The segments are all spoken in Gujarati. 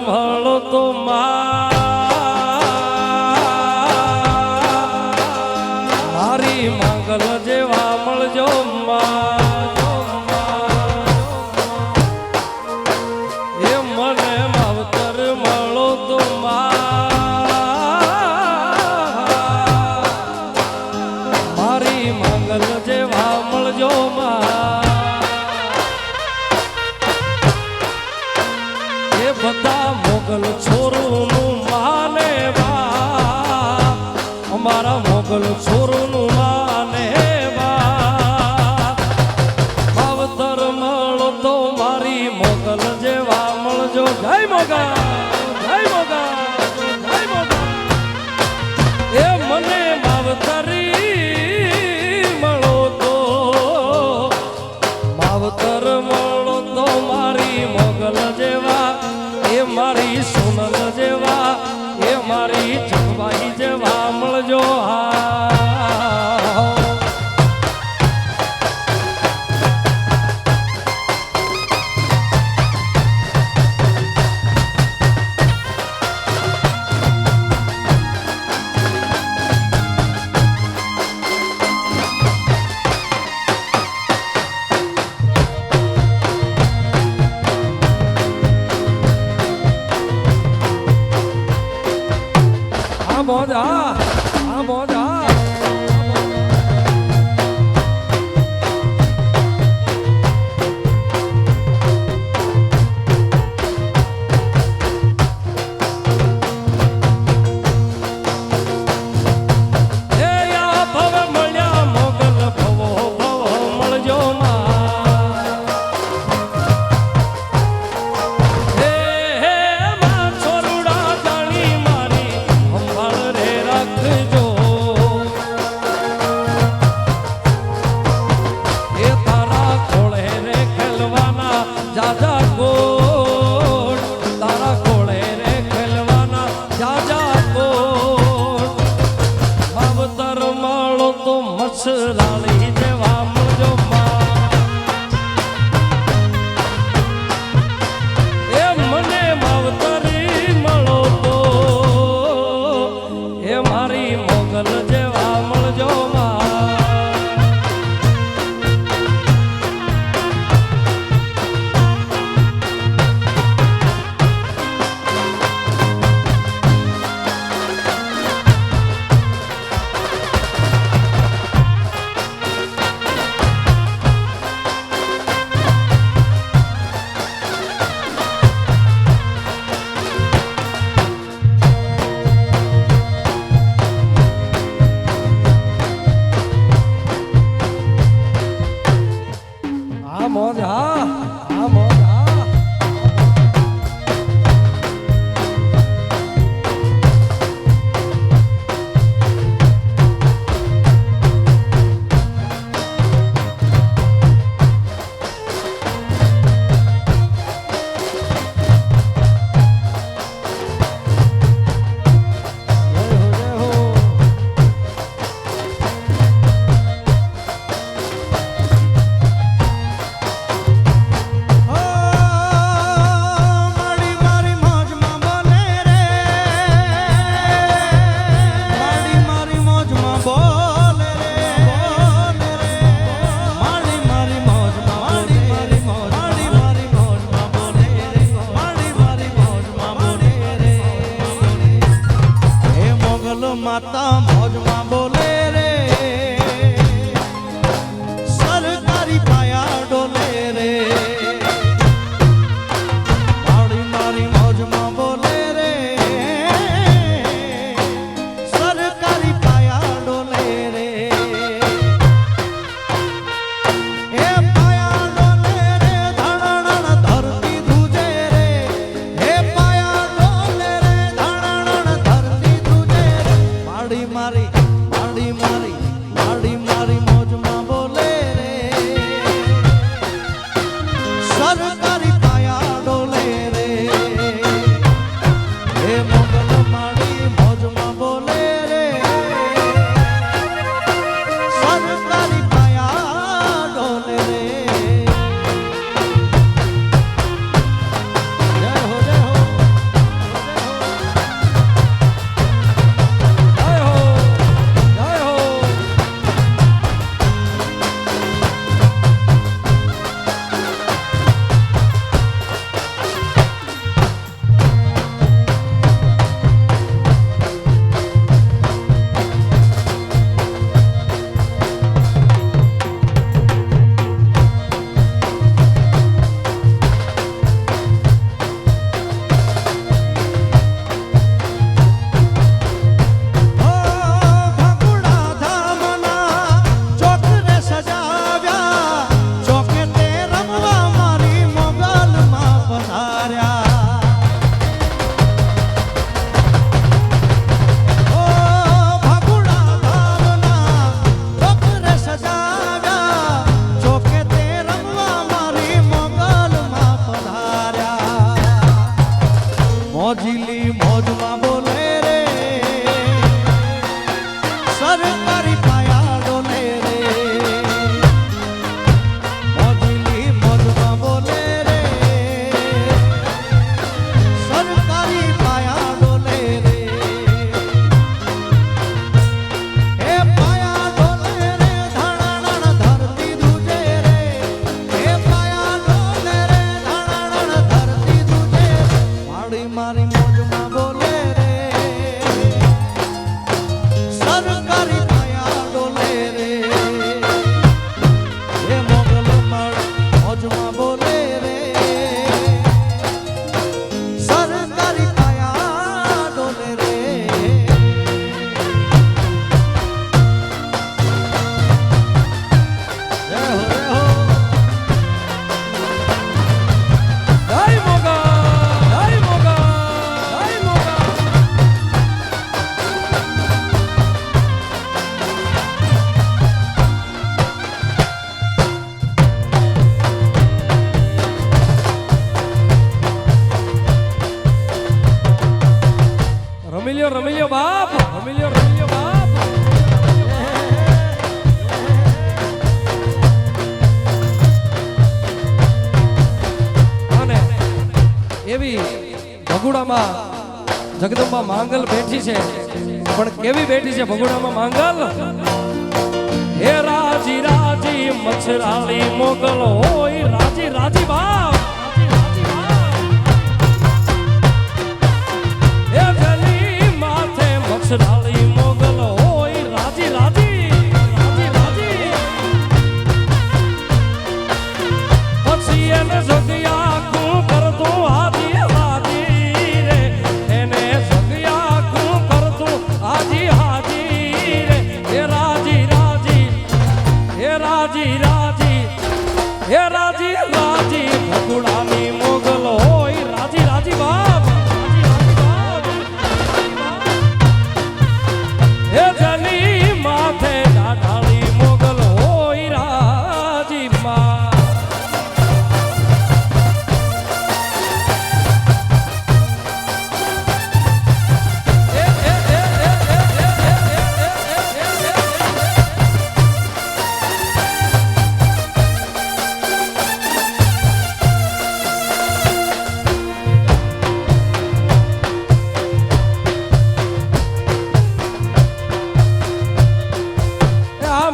સંભળો તો મારી મંગલ જેવા મળજો એ મને માવતર મળો તો મારી મંગલ જેવા મળજો માં. બધા મોગલ છોરું માને વા અમારા મોગલ છોરું So much. રાજા ભગુડામાં જગદંબા માંગલ બેઠી છે. પણ કેવી બેઠી છે ભગુડામાં માંગલ? હે રાજી રાજી, મછરાળી, મોગલ હોય, રાજી રાજી બાપ. હે જલી માથે મછરાળી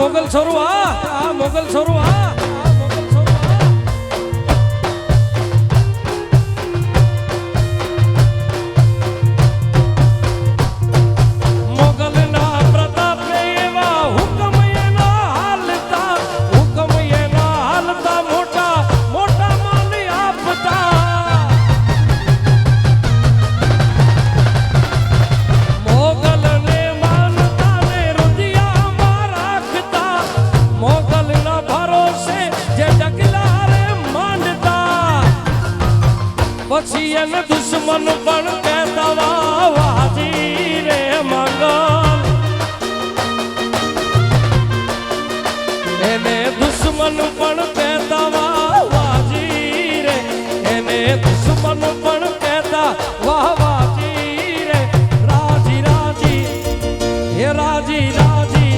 મોગલ છોરું આ મોગલ છોરું આ. દુશિયન દુશ્મન પણ કહેતા વાજી રે મંગલ. એને દુશ્મન પણ કહેતા વાજી રે. એને દુશ્મન પણ કહેતા વાહ વાજી રે. રાજી રાજી, હે રાજી રાજી,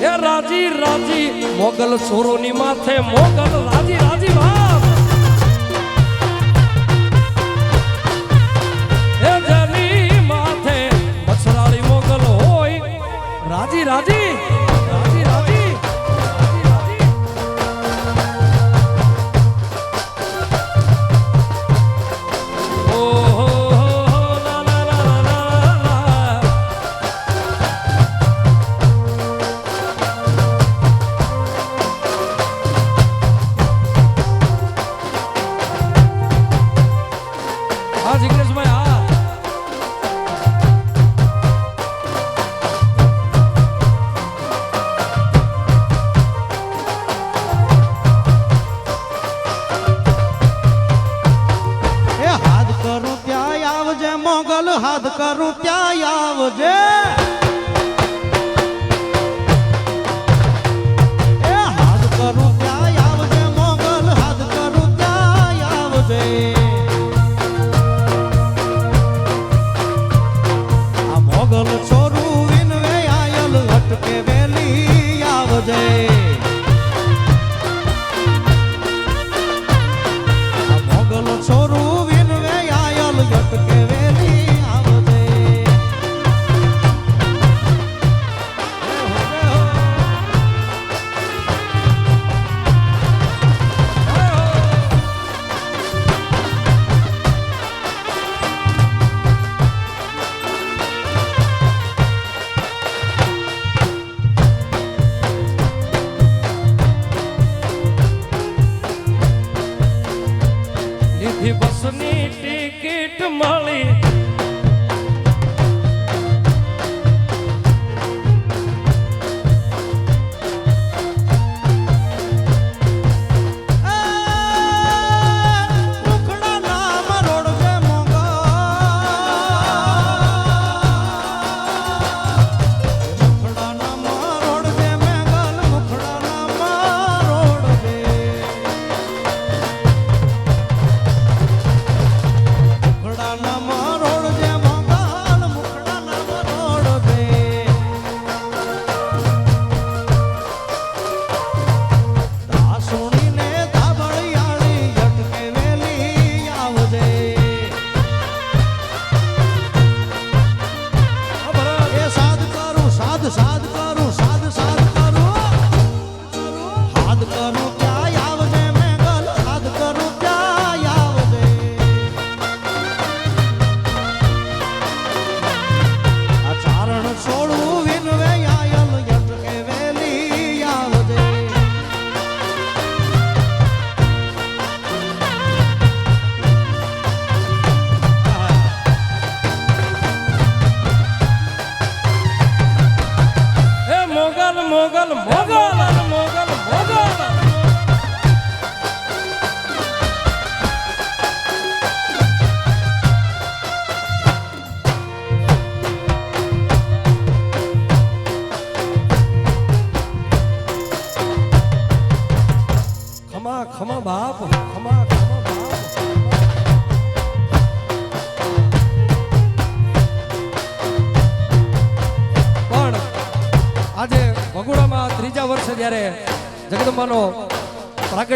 હે રાજી રાજી. મોગલ છોરોની માથે મોગલ રાજી રાજી વાહ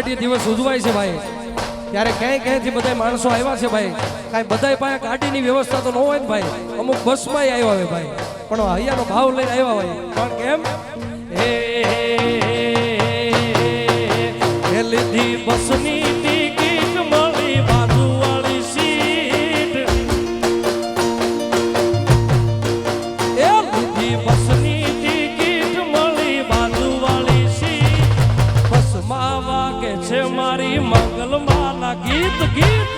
પ્રાગટ્ય દિવસ ઉજવાય છે ભાઈ ત્યારે ક્યાંય ક્યાંયથી બધા માણસો આવ્યા છે ભાઈ કાંઈ બધાય પાસે ગાડીની વ્યવસ્થા તો ન હોય ને ભાઈ અમુક બસમાં આવ્યા હોય ભાઈ પણ અહીંયાનો ભાવ લઈને આવ્યા હોય પણ કેમ હે બસની ગીત ગીત.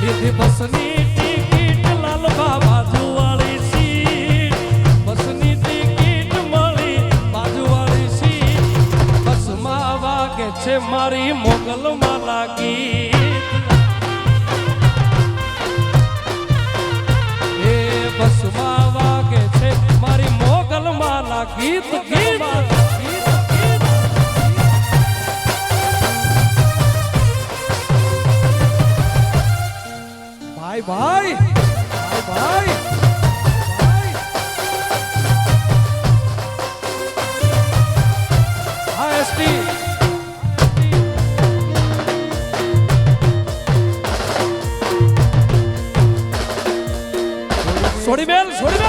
લીધી બસની ટિકિટ લાલબા બાજુવાળી સીટ. બસની ટિકિટ મળી બસમાં વાગે છે મારી મોગલમાં એ બસમાં વાગે છે મારી મોગલ માલા ગીત ગીત. ભાઈ ભાઈ ભાઈ ભાઈ ભાઈ. હા એસટી સોડી